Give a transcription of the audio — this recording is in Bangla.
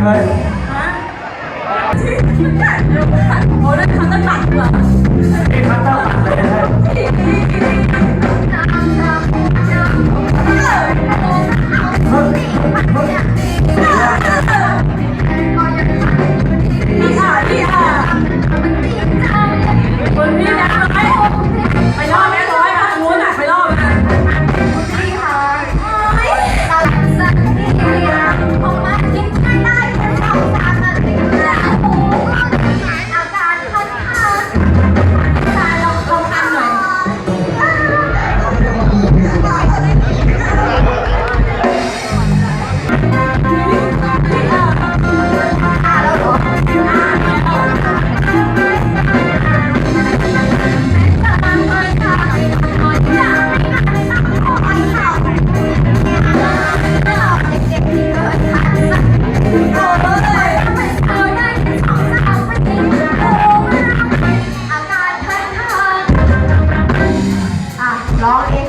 খায় হ্যাঁ? হ্যাঁ? ওরা খাতা কাটবা long